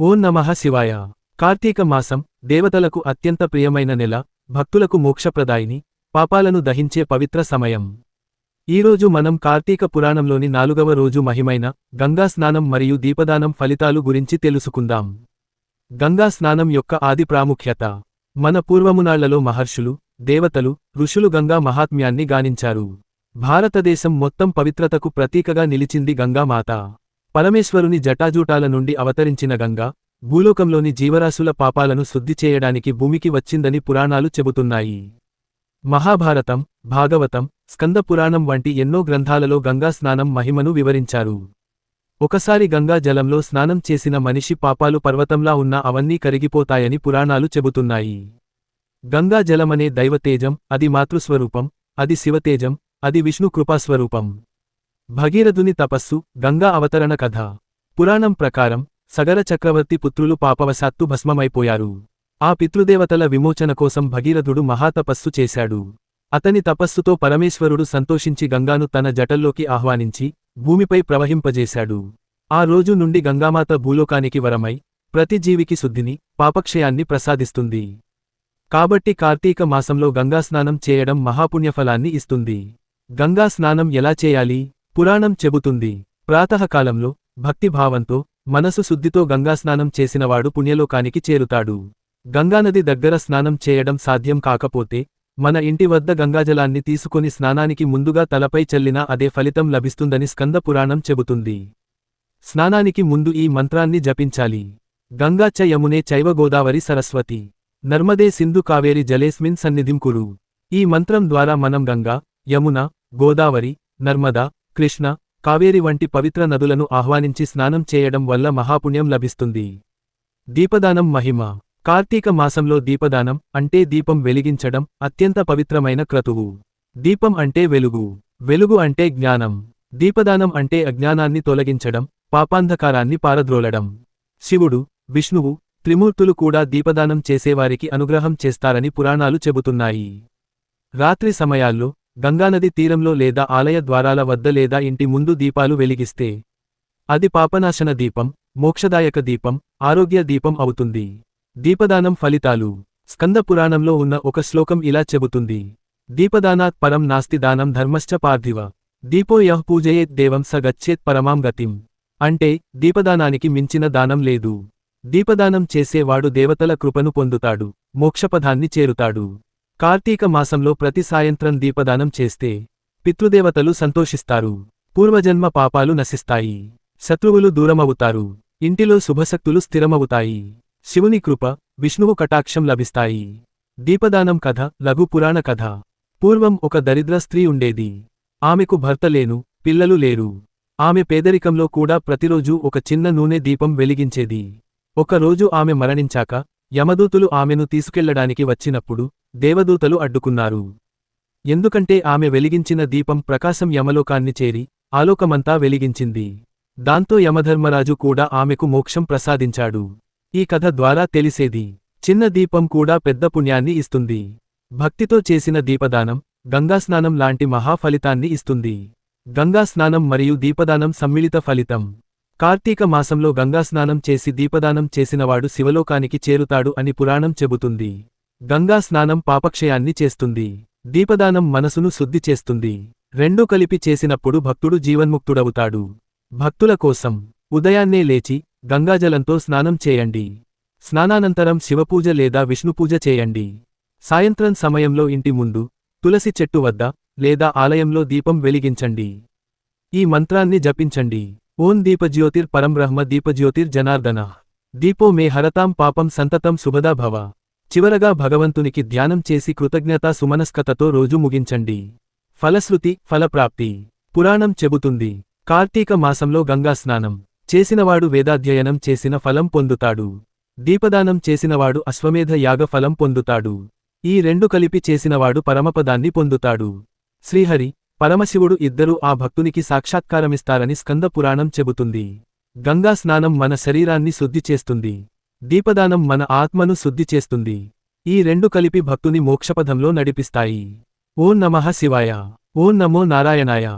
ఓం నమః శివాయ. కార్తీక మాసం దేవతలకు అత్యంత ప్రియమైన నెల భక్తులకు మోక్షప్రదాయిని పాపాలను దహించే పవిత్ర సమయం. ఈరోజు మనం కార్తీక పురాణంలోని నాలుగవ రోజు మహిమైన గంగా స్నానం మరియు దీపదానం ఫలితాలు గురించి తెలుసుకుందాం. గంగా స్నానం యొక్క ఆది ప్రాముఖ్యత. మన పూర్వమునాళ్ళలో మహర్షులు దేవతలు ఋషులు గంగా మహాత్మ్యాన్ని గానించారు. భారతదేశం మొత్తం పవిత్రతకు ప్రతీకగా నిలిచింది గంగామాత పరమేశ్వరుని జటాజూటాల నుండి అవతరించిన గంగా భూలోకంలోని జీవరాశుల పాపాలను శుద్ధి చేయడానికి భూమికి వచ్చిందని పురాణాలు చెబుతున్నాయి. మహాభారతం భాగవతం స్కంద పురాణం వంటి ఎన్నో గ్రంథాలలో గంగా స్నానం మహిమను వివరించారు. ఒకసారి గంగా జలంలో స్నానం చేసిన మనిషి పాపాలు పర్వతంలా ఉన్న అవన్నీ కరిగిపోతాయని పురాణాలు చెబుతున్నాయి. గంగా జలమనే దైవతేజం అది మాతృస్వరూపం అది శివతేజం అది విష్ణు కృపాస్వరూపం. భగీరథుని తపస్సు గంగా అవతరణ కథ. పురాణం ప్రకారం సగర చక్రవర్తి పుత్రులు పాపవశాత్తు భస్మమైపోయారు. ఆ పితృదేవతల విమోచన కోసం భగీరథుడు మహాతపస్సు చేశాడు. అతని తపస్సుతో పరమేశ్వరుడు సంతోషించి గంగాను తన జటల్లోకి ఆహ్వానించి భూమిపై ప్రవహింపజేశాడు. ఆ రోజు నుండి గంగామాత భూలోకానికి వరమై ప్రతి జీవికి శుద్ధిని పాపక్షయాన్ని ప్రసాదిస్తుంది. కాబట్టి కార్తీక మాసంలో గంగాస్నానం చేయడం మహాపుణ్యఫలాన్ని ఇస్తుంది. గంగా స్నానం ఎలా చేయాలి? పురాణం చెబుతుంది. ప్రాతఃకాలంలో భక్తిభావంతో మనసు శుద్ధితో గంగాస్నానం చేసినవాడు పుణ్యలోకానికి చేరుతాడు. గంగానది దగ్గర స్నానం చేయడం సాధ్యం కాకపోతే మన ఇంటి వద్ద గంగాజలాన్ని తీసుకొని స్నానానికి ముందుగా తలపై చల్లినా అదే ఫలితం లభిస్తుందని స్కంద పురాణం చెబుతుంది. స్నానానికి ముందు ఈ మంత్రాన్ని జపించాలి. గంగా చ యమునే చైవ గోదావరి సరస్వతి. నర్మదే సింధు కావేరి జలేస్మిన్ సన్నిధిం కురు. ఈ మంత్రం ద్వారా మనం గంగా యమున గోదావరి నర్మదా కృష్ణ కావేరి వంటి పవిత్ర నదులను ఆహ్వానించి స్నానం చేయడం వల్ల మహాపుణ్యం లభిస్తుంది. దీపదానం మహిమ. కార్తీక మాసంలో దీపదానం అంటే దీపం వెలిగించడం అత్యంత పవిత్రమైన క్రతువు. దీపం అంటే వెలుగు. వెలుగు అంటే జ్ఞానం. దీపదానం అంటే అజ్ఞానాన్ని తొలగించడం పాపాంధకారాన్ని పారద్రోలడం. శివుడు విష్ణువు త్రిమూర్తులు కూడా దీపదానం చేసేవారికి అనుగ్రహం చేస్తారని పురాణాలు చెబుతున్నాయి. రాత్రి సమయాల్లో గంగానది తీరంలో లేదా ఆలయ ద్వారాల వద్ద లేదా ఇంటి ముందు దీపాలు వెలిగిస్తే అది పాపనాశన దీపం మోక్షదాయక దీపం ఆరోగ్య దీపం అవుతుంది. దీపదానం ఫలితాలు. స్కంద పురాణంలో ఉన్న ఒక శ్లోకం ఇలా చెబుతుంది. దీపదానాత్ పరం నాస్తి దానం ధర్మశ్చ పార్థివ. దీపో యః పూజయేత్ దేవం స గచ్చేత్ పరమాం గతిం. అంటే దీపదానానికి మించిన దానం లేదు. దీపదానం చేసేవాడు దేవతల కృపను పొందుతాడు. మోక్షపథాన్ని చేరుతాడు. కార్తీక మాసంలో ప్రతి సాయంత్రం దీపదానం చేస్తే పితృదేవతలు సంతోషిస్తారు. పూర్వజన్మ పాపాలు నశిస్తాయి. శత్రువులు దూరమవుతారు. ఇంటిలో శుభశక్తులు స్థిరమవుతాయి. శివుని కృప విష్ణువు కటాక్షం లభిస్తాయి. దీపదానం కథ లఘు పురాణ కథ. పూర్వం ఒక దరిద్ర స్త్రీ ఉండేది. ఆమెకు భర్త లేను పిల్లలు లేరు. ఆమె పేదరికంలో కూడా ప్రతిరోజూ ఒక చిన్న నూనె దీపం వెలిగించేది. ఒకరోజు ఆమె మరణించాక యమదూతులు ఆమెను తీసుకెళ్ళడానికి వచ్చినప్పుడు దేవదూతలు అడ్డుకున్నారు. ఎందుకంటే ఆమె వెలిగించిన దీపం ప్రకాశం యమలోకాన్ని చేరి ఆలోకమంతా వెలిగించింది. దాంతో యమధర్మరాజు కూడా ఆమెకు మోక్షం ప్రసాదించాడు. ఈ కథ ద్వారా తెలిసేది చిన్న దీపం కూడా పెద్ద పుణ్యాన్ని ఇస్తుంది. భక్తితో చేసిన దీపదానం గంగాస్నానం లాంటి మహాఫలితాన్ని ఇస్తుంది. గంగాస్నానం మరియు దీపదానం సమ్మిళిత ఫలితం. కార్తీక మాసంలో గంగాస్నానం చేసి దీపదానం చేసినవాడు శివలోకానికి చేరుతాడు అని పురాణం చెబుతుంది. గంగాస్నానం పాపక్షయాన్ని చేస్తుంది. దీపదానం మనసును శుద్ధి చేస్తుంది. రెండూ కలిపి చేసినప్పుడు భక్తుడు జీవన్ముక్తుడవుతాడు. భక్తుల కోసం ఉదయాన్నే లేచి గంగాజలంతో స్నానం చేయండి. స్నానానంతరం శివపూజ లేదా విష్ణుపూజ చేయండి. సాయంత్రం సమయంలో ఇంటి ముందు తులసి చెట్టు వద్ద లేదా ఆలయంలో దీపం వెలిగించండి. ఈ మంత్రాన్ని జపించండి. ఓం దీపజ్యోతిర్ పరంబ్రహ్మ దీపజ్యోతిర్ జనార్దన. దీపో మే హరతాం పాపం సంతతం శుభదా భవ. చివరగా భగవంతునికి ధ్యానం చేసి కృతజ్ఞతా సుమనస్కతతో రోజు ముగించండి. ఫలశ్రుతి ఫలప్రాప్తి. పురాణం చెబుతుంది. కార్తీక మాసంలో గంగాస్నానం చేసినవాడు వేదాధ్యయనం చేసిన ఫలం పొందుతాడు. దీపదానం చేసినవాడు అశ్వమేధ యాగ ఫలం పొందుతాడు. ఈ రెండు కలిపి చేసినవాడు పరమపదాన్ని పొందుతాడు. శ్రీహరి పరమశివుడు ఇద్దరూ ఆ భక్తునికి సాక్షాత్కారమిస్తారని స్కంద పురాణం చెబుతుంది. గంగా స్నానం మన శరీరాన్ని శుద్ధి చేస్తుంది. దీపదానం మన ఆత్మను శుద్ధి చేస్తుంది. ఈ రెండు కలిపి భక్తుని మోక్షపథంలో నడిపిస్తాయి. ఓం నమః శివాయ. ఓం నమో నారాయణాయ.